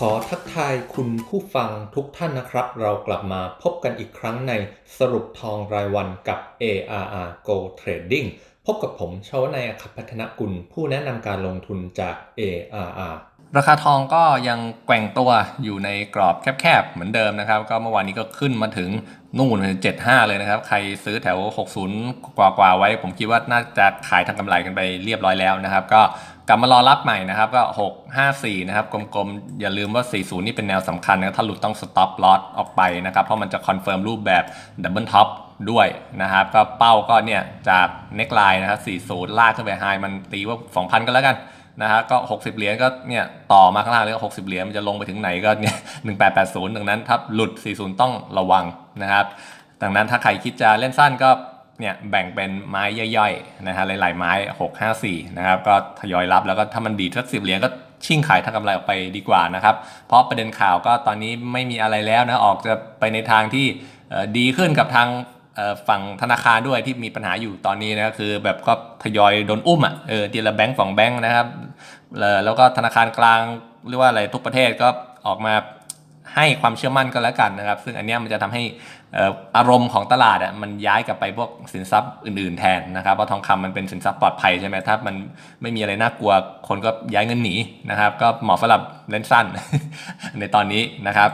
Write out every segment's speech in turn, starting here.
ขอทักทายคุณผู้ฟังทุกท่านนะครับ เรากลับมาพบกันอีกครั้งในสรุปทองรายวันกับ ARR Go Trading พบกับผมชวนายขับพัฒนกุล ผู้แนะนำการลงทุนจาก ARR ราคาทองก็ยังแกว่งตัวอยู่ในกรอบแคบๆ เหมือนเดิมนะครับ ก็เมื่อวานนี้ก็ขึ้นมาถึงนู่นเจ็ดห้าเลยนะครับ ใครซื้อแถว 60 กว่าๆไว้ ผมคิดว่าน่าจะขายทางกำไรกันไปเรียบร้อยแล้วนะครับ ก็ กลับมารอรับใหม่นะครับก็654นะครับกลมๆ อย่าลืมว่า 40 นี่เป็นแนวสำคัญนะถ้าหลุดต้อง stop loss ออกไปนะครับ เพราะมันจะคอนเฟิร์มรูปแบบ double top ด้วยนะครับ ก็เป้าก็เนี่ย จาก neckline นะครับ 40 ลากขึ้นไป high มันตีว่า 2,000 ก็แล้วกันนะฮะก็ 60 เหรียญก็เนี่ยต่อมาข้างล่างเลยก็60 เหรียญมันจะลงไปถึงไหนก็เนี่ย1880 ดังนั้นถ้าหลุด 40 ต้องระวังนะครับ ดังนั้นถ้าใครคิดจะเล่นสั้นก็ เนี่ยแบ่งเป็นไม้ย่อยๆนะฮะหลายๆไม้ 6 5 4นะครับก็ทยอยรับแล้วก็ถ้ามันดีสักสิบเหรียญก็ชิ่งขายทางกำไรออกไปดีกว่านะครับเพราะประเด็นข่าวก็ตอนนี้ไม่มีอะไรแล้วนะออกจะไปในทางที่ดีขึ้นกับทางฝั่งธนาคารด้วยที่มีปัญหาอยู่ตอนนี้นะคือแบบก็ทยอยโดนอุ้มอะเออทีละแบงก์สองแบงก์นะครับเออแล้วก็ธนาคารกลางหรือว่าอะไรทุกประเทศก็ออกมา ให้ความเชื่อมั่นก็แล้วกันนะครับ ซึ่งอันเนี้ยมันจะทำให้อารมณ์ของตลาดอะมันย้ายกลับไปพวกสินทรัพย์อื่นๆแทนนะครับเพราะทองคำมันเป็นสินทรัพย์ปลอดภัยใช่ไหมถ้ามันไม่มีอะไรน่ากลัวคนก็ย้ายเงินหนีนะครับ ก็เหมาะสำหรับเล่นสั้นในตอนนี้นะครับ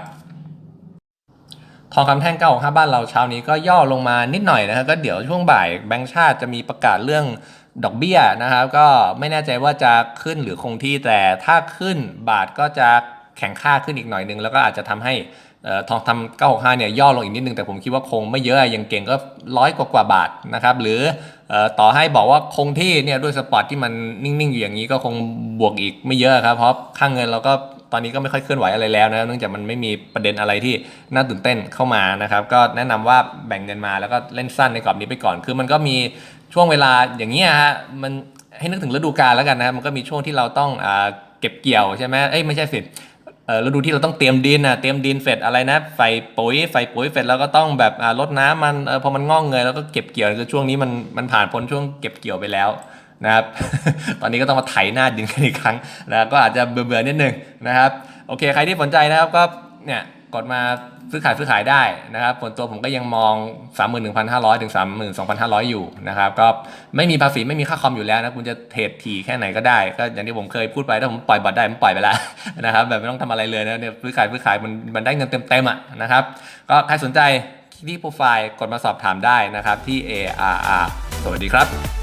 ทองคำแท่ง9ของ5บ้านเราเช้านี้ก็ย่อลงมานิดหน่อยนะครับก็เดี๋ยวช่วงบ่ายแบงก์ชาติจะมีประกาศเรื่องดอกเบี้ยนะครับ ก็ไม่แน่ใจว่าจะขึ้นหรือคงที่แต่ถ้าขึ้นบาทก็จะ แข็งค่าขึ้นอีกหน่อยนึง แล้วก็อาจจะทำให้เอ่อทองคำ965เนี่ยย่อลงอีกนิดนึง แต่ผมคิดว่าคงไม่เยอะยังเก่งก็ร้อยกว่ากว่าบาทนะครับ หรืออต่อให้บอกว่าคงที่เนี่ยด้วยสปอร์ตที่มันนิ่งๆอยู่อย่างนี้ก็คงบวกอีกไม่เยอะครับ เพราะค่างเงินเราก็ตอนนี้ก็ไม่ค่อยเคลื่อนไหวอะไรแล้วนะเนื่องจากมันไม่มีประเด็นอะไรที่น่าตื่นเต้นเข้ามานะครับ ก็แนะนำว่าแบ่งเงินมาแล้วก็เล่นสั้นในกรอบนี้ไปก่อน คือมันก็มีช่วงเวลาอย่างเงี้ยฮะมันให้นึกถึงฤดูกาลแล้วกันนะครับมันก็มีช่วงที่เราต้องอเก็บเกี่ยวใช่ไหมเอ้ยไม่ใช่สิ เออฤดูที่เราต้องเตรียมดินนะเตรียมดินเสร็จอะไรนะใส่ปุ๋ยใส่ปุ๋ยเสร็จแล้วก็ต้องแบบอ่ารดน้ำมันเออพอมันงอกเงยแล้วก็เก็บเกี่ยวคือช่วงนี้มันมันผ่านพ้นช่วงเก็บเกี่ยวไปแล้วนะครับ ตอนนี้ก็ต้องมาไถหน้าดินกันอีกครั้งนะก็อาจจะเบื่อๆนิดนึงนะครับ โอเคใครที่สนใจนะครับก็เนี่ย กดมาซื้อขายซื้อขายได้นะครับส่วนตัวผมก็ยังมอง 31,500 ถึง 32,500 อยู่นะครับก็ไม่มีภาษีไม่มีค่าคอมอยู่แล้วนะคุณจะเทรดถี่แค่ไหนก็ได้ ก็อย่างที่ผมเคยพูดไปถ้าผมปล่อยบัตรได้ผมปล่อยไปแล้วนะครับแบบไม่ต้องทำอะไรเลยนะเนี่ยซื้อขายซื้อขายมันมันได้เงินเต็มๆอะนะครับก็ใครสนใจที่โปรไฟล์กดมาสอบถามได้นะครับที่ ARR สวัสดีครับ